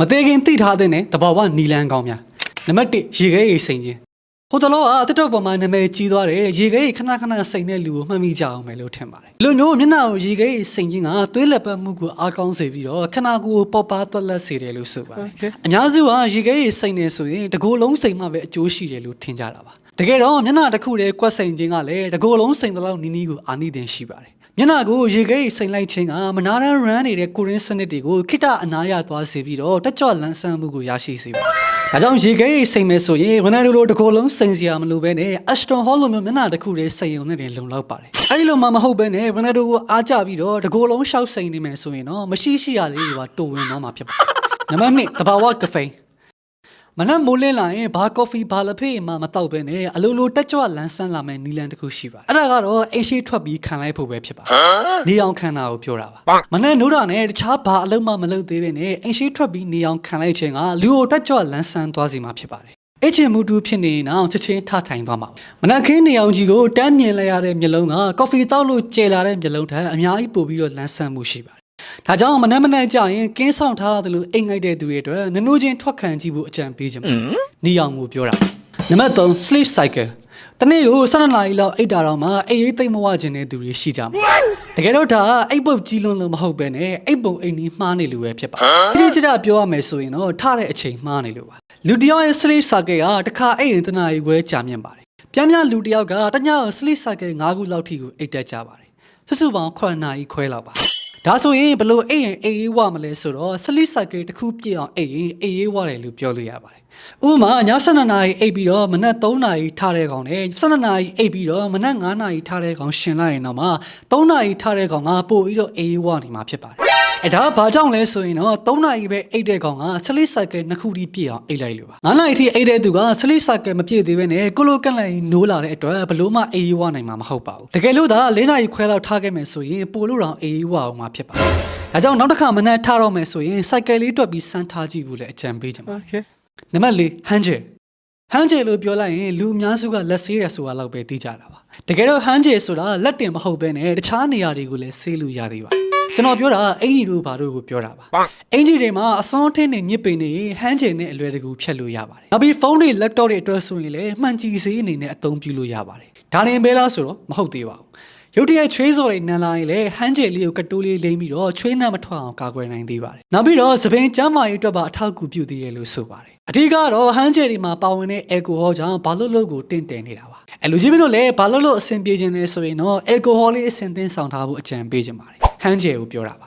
မသေးခင်သိထားတဲ့နဲ့တဘာဝနီလန်းကောင်းများနံပါတ်1ရေခဲရေစိန်ခြင်းဟိုတလောကတက်တော့ပေါ်မှာနာမည်ကြီးသွားတယ်ရေခဲရေခဏခဏစိန်တဲ့လူကိုမှတ်မိကြအောင်မယ်လို့ထင်ပါတယ်လူမျိုးမျက်နှာကိုရေခဲရေစိန်ခြင်းကသွေးလက်ပတ်မှုကိုအားကောင်းစေပြီးတော့ခဏကိုယ်ပေါ်ပါသွက်လက်စေတယ်လို့ဆိုပါတယ်အများစုကရေခဲရေစိန်နေဆိုရင်တကိုယ်လုံးစိန်မှပဲအကျိုးရှိတယ်လို့ထင်ကြတာပါ တကယ်တော့မျက်နှာတစ်ခုတည်းကွက်စိန်ခြင်းကလည်းတကိုယ်လုံးစိန်တဲ့လောက်နီးနီးကိုအာနိသင်ရှိပါတယ်မျက်နှာကိုရေခဲရေစိန်လိုက်ခြင်းကမနာရန်ရန်နေတဲ့ကိုရင်းစနစ်တွေကိုခိတအနာရသွားစေပြီးတော့တက်ကြွလန်းဆန်းမှုကိုရရှိစေပါတယ်။ဒါကြောင့်ရေခဲရေစိန်မယ်ဆိုရင်ဝနန်ဒိုလိုတစ်ကိုယ်လုံးစိန်စရာမလိုပဲနဲ့အက်စတွန်ဟောလိုမျိုးမျက်နှာတစ်ခုတည်းစိန်ုံနဲ့တင်လုံလောက်ပါတယ်။အဲဒီလိုမှမဟုတ်ပဲနဲ့ဝနန်ဒိုကိုအားကြပြီးတော့တစ်ကိုယ်လုံးရှောက်စိန်နေမယ်ဆိုရင်တော့မရှိရှိရလေးတွေပါတိုဝင်တော့မှာဖြစ်ပါတယ်။နံပါတ်1တဘာဝကဖိန်း မနက်မိုးလင်းလာရင်ဘာကော်ဖီဘာလဖေးမှမတောက်ပဲနဲ့အလိုလိုတက်ကြွလန်းဆန်းလာမယ့်နီလန်တစ်ခုရှိပါတယ်အဲ့ဒါကတော့အိတ်ရှိထွက်ပြီးခံလိုက်ဖို့ပဲဖြစ်ပါတယ်နေအောင်ခံတာကိုပြောတာပါမနက်နိုးတာနဲ့တခြားဘာအလုံးမှမလုပ်သေးပဲနဲ့အိတ်ရှိထွက်ပြီးနေအောင်ခံလိုက်ခြင်းကလူကိုတက်ကြွလန်းဆန်းသွားစေမှာဖြစ်ပါတယ်အချင်းမူတူဖြစ်နေအောင်ချက်ချင်းထထိုင်သွားမှာပါမနက်ခင်းနေအောင်ကြီးကိုတန်းမြင်လိုက်ရတဲ့မျက်လုံးကကော်ဖီတောက်လို့ကျဲလာတဲ့မျက်လုံးထက်အများကြီးပိုပြီးတော့လန်းဆန်းမှုရှိပါတယ် ဒါကြောင့်မနက်မနက်ကြရင်ကင်းဆောင်ထားသလိုအိမ်ငိုက်တဲ့သူတွေအတွက်နနိုးချင်းထွက်ခံကြည့်ဖို့အကြံပေးခြင်းပါနီအောင်ကိုပြောတာနံပါတ်3 sleep cycle တနေ့ကို12နာရီလောက်အိပ်တာတော့မှအိပ်ရေးသိမ့်မဝခြင်းတဲ့သူတွေရှိကြမှာတကယ်တော့ဒါကအိပ်ပုတ်ကြီးလုံးလုံးမဟုတ်ပဲနဲ့အိပ်ပုံအိမ်နီးမှားနေလို့ပဲဖြစ်ပါဒီကြကြပြောရမယ်ဆိုရင်တော့ထတဲ့အချိန်မှားနေလို့ပါလူတစ်ယောက်ရဲ့ sleep cycle ကတစ်ခါအိပ်ရင်တနာရီခွဲကြာမြင့်ပါတယ်ပြန်ပြန်လူတစ်ယောက်ကတည sleep cycle 5ခုလောက်ထိကိုအိပ်တတ်ကြပါတယ်စုစုပေါင်း9နာရီခွဲလောက်ပါ ဒါဆိုရင်ဘလို့အိမ်ရင်အေးအေးဝမလဲဆိုတော့ဆလစ်ဆိုင်ကတစ်ခုပြည့်အောင်အိမ်ရင်အေးအေးဝတယ်လို့ပြောလို့ရပါတယ်။ဥပမာည7နာရီအိပ်ပြီးတော့မနက်3နာရီထားတဲ့ကောင်နဲ့7နာရီအိပ်ပြီးတော့မနက်9နာရီထားတဲ့ကောင်ရှင်လိုက်ရင်တော့မှ3နာရီထားတဲ့ကောင်ကပို့ပြီးတော့အေးအေးဝနေမှာဖြစ်ပါတယ်။ အဲဒါဘာကြောင့်လဲဆိုရင်တော့3နာရီပဲအိပ်တဲ့ကောင်ကဆလစ်ဆိုင်ကနှစ်ခုထိပြည့်အောင်အိပ်လိုက်လို့ပါ9နာရီထိအိပ်တဲ့သူကဆလစ်ဆိုင်ကမပြည့်သေးပဲနဲ့ကိုလိုကန့်လိုက်နိုးလာတဲ့အတွက်ဘလို့မှအေးအေးဝနိုင်မှာမဟုတ်ပါဘူးတကယ်လို့ဒါ4နာရီခွဲလောက်ထားခဲ့မယ်ဆိုရင်ပိုလို့တော့အေးအေးဝအောင်မှာဖြစ်ပါတယ်ဒါကြောင့်နောက်တစ်ခါမနက်ထားတော့မယ်ဆိုရင်စိုက်ကယ်လေးတွက်ပြီးစမ်းထားကြည့်ဖို့လည်းအကြံပေးချင်ပါတယ် Okay. နံပါတ်၄ဟန်ဂျယ်ဟန်ဂျယ်လို့ပြောလိုက်ရင်လူအများစုကလက်ဆေးရဆိုတာလောက်ပဲသိကြတာပါတကယ်တော့ဟန်ဂျယ်ဆိုတာလက်တင်မဟုတ်ဘဲနဲ့တခြားနေရာတွေကိုလည်းဆေးလို့ရသေးပါတယ် ကျွန်တော်ပြောတာအင်ကြီးတို့ဘာတို့ကိုပြောတာပါအင်ကြီးတွေမှာအစွန်းထင်းနေညစ်ပိန်နေဟန်ဂျယ်နဲ့အလွယ်တကူဖြတ်လို့ရပါတယ်နောက်ပြီးဖုန်းတွေ laptop တွေအတွက်ဆိုရင်လည်းမှန်ကြည့်စေးအနေနဲ့အသုံးပြုလို့ရပါတယ်ဒါနေပဲလားဆိုတော့မဟုတ်သေးပါဘူးရုတ်တရက်ချွေးစော်တွေနန်လာရင်လည်းဟန်းကျယ်လေးကိုကတိုးလေးလိမ့်ပြီးတော့ချွေးနှံမထွက်အောင်ကာကွယ်နိုင်သေးပါတယ်။နောက်ပြီးတော့သပင်ကျန်းမာရေးအတွက်ပါအထောက်အကူပြုသေးတယ်လို့ဆိုပါတယ်။အဓိကတော့ဟန်းကျယ်တွေမှာပါဝင်တဲ့ alcohol ကြောင့်ဘာလို့လို့ကိုတင့်တယ်နေတာပါ။အဲလူကြီးမင်းတို့လည်းဘာလို့လို့အဆင်ပြေခြင်းလဲဆိုရင်တော့ alcohol လေးအဆင်သင်းဆောင်ထားဖို့အကြံပေးခြင်းပါတယ်။ ဟန်းကျယ်ကိုပြောတာပါ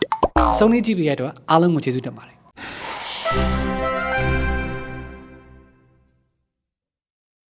။ဆုံးနေကြည့်ပြီးရတော့အားလုံးကိုကျေးဇူးတင်ပါတယ်။